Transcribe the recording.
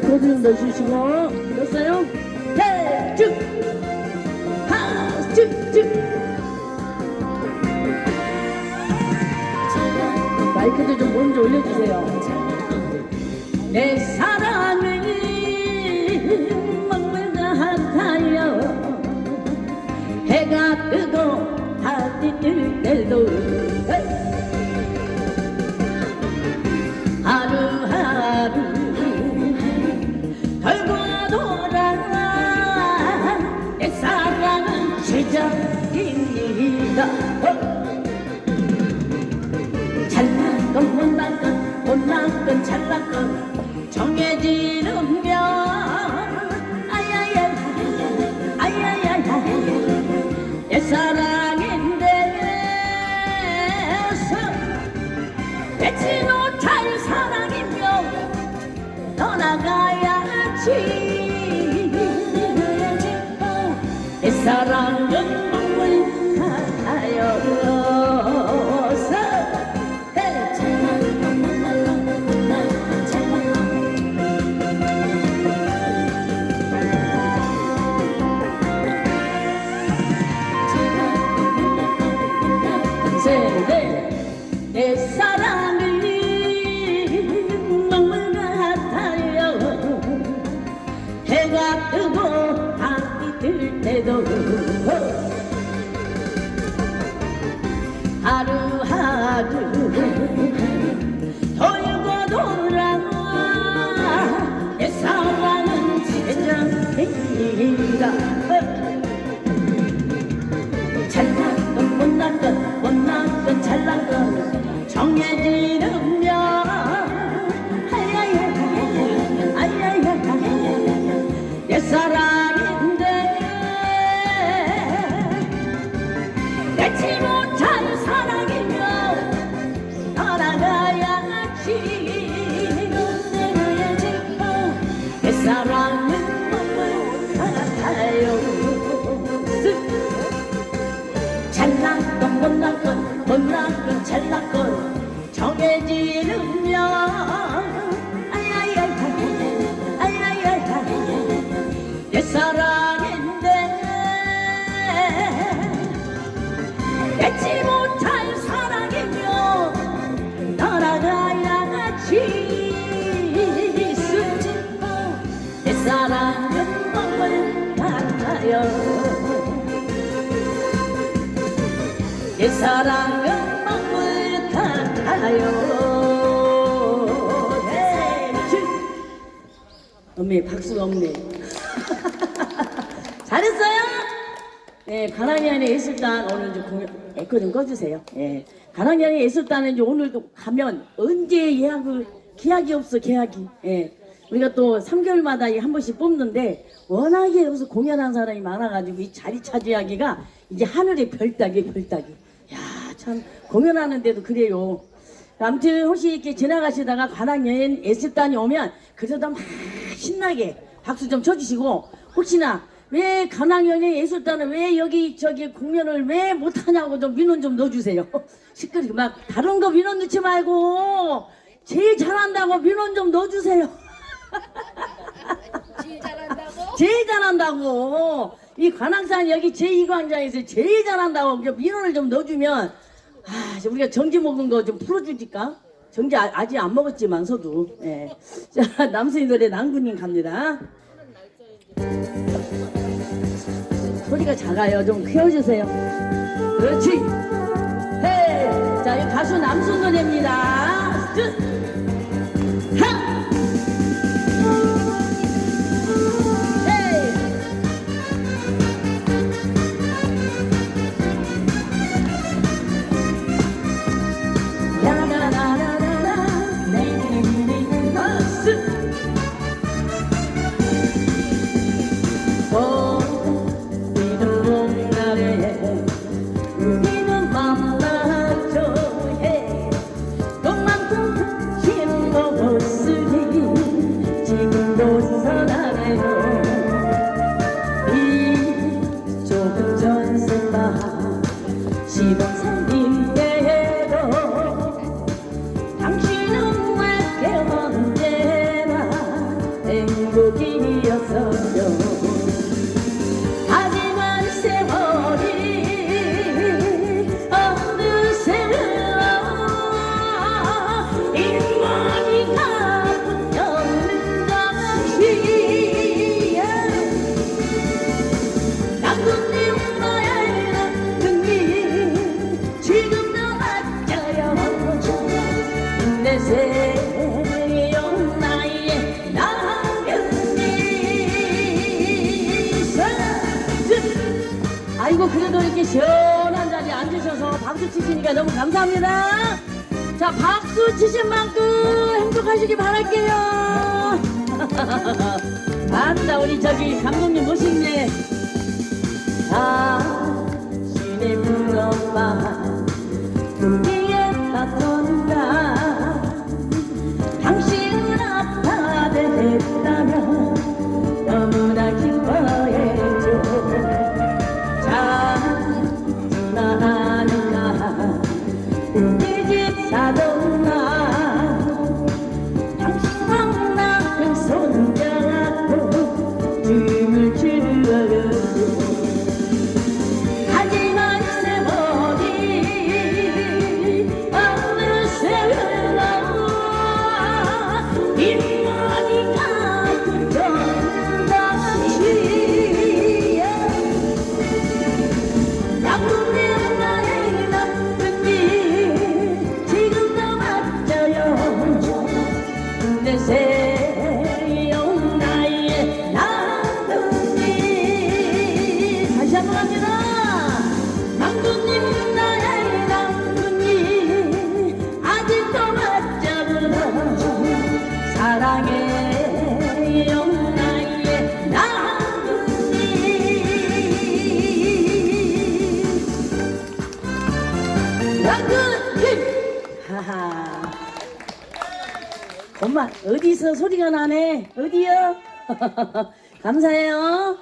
좀 넣어주시고 됐어요? 네, 쭉! 하, 쭉, 쭉! 마이크도 좀 먼저 올려주세요. 내 사랑을 먹물 같아요 해가 뜨고 달이 뜰 때도 세장입니다 잘난 건 못난 건 못난 건 잘난 건 정해지는 면 아야야 아야야. 내 사랑 엄매 박수가 없네 잘했어요? 네 가랑이안의 예술단 오늘 좀 공연 에코 좀 꺼주세요 예. 가랑이안의 예술단은 이제 오늘도 가면 언제 예약을 계약이 없어 계약이 예. 우리가 또 3개월마다 한 번씩 뽑는데 워낙에 여기서 공연한 사람이 많아가지고 이 자리 차지하기가 이제 하늘의 별따기 별따기 야 참 공연하는데도 그래요 아무튼 혹시 이렇게 지나가시다가 관악 여행 예술단이 오면 그래도 막 신나게 박수 좀 쳐주시고 혹시나 왜 관악여행 예술단은 왜 여기 저기 공연을 왜 못하냐고 좀 민원 좀 넣어주세요. 시끄럽게 막 다른 거 민원 넣지 말고 제일 잘한다고 민원 좀 넣어주세요. 제일 잘한다고? 제일 잘한다고. 이 관악산 여기 제2광장에서 제일 잘한다고 좀 민원을 좀 넣어주면 아 우리가 정지 먹은 거 좀 풀어주니까. 정지 아, 아직 안 먹었지만서도. 예. 자 남순이 노래 남군님 갑니다. 소리가 작아요. 좀 키워주세요. 그렇지. 헤자 이 가수 남순 노래입니다. 끝 하! 아이고 그래도 이렇게 시원한 자리에 앉으셔서 박수 치시니까 너무 감사합니다. 자 박수 치신 만큼 행복하시기 바랄게요. 아따 우리 저기 감독님 모시네 당신의 푸른 밤 우리의 바톤 우 엄마 어디서 소리가 나네 어디요? 감사해요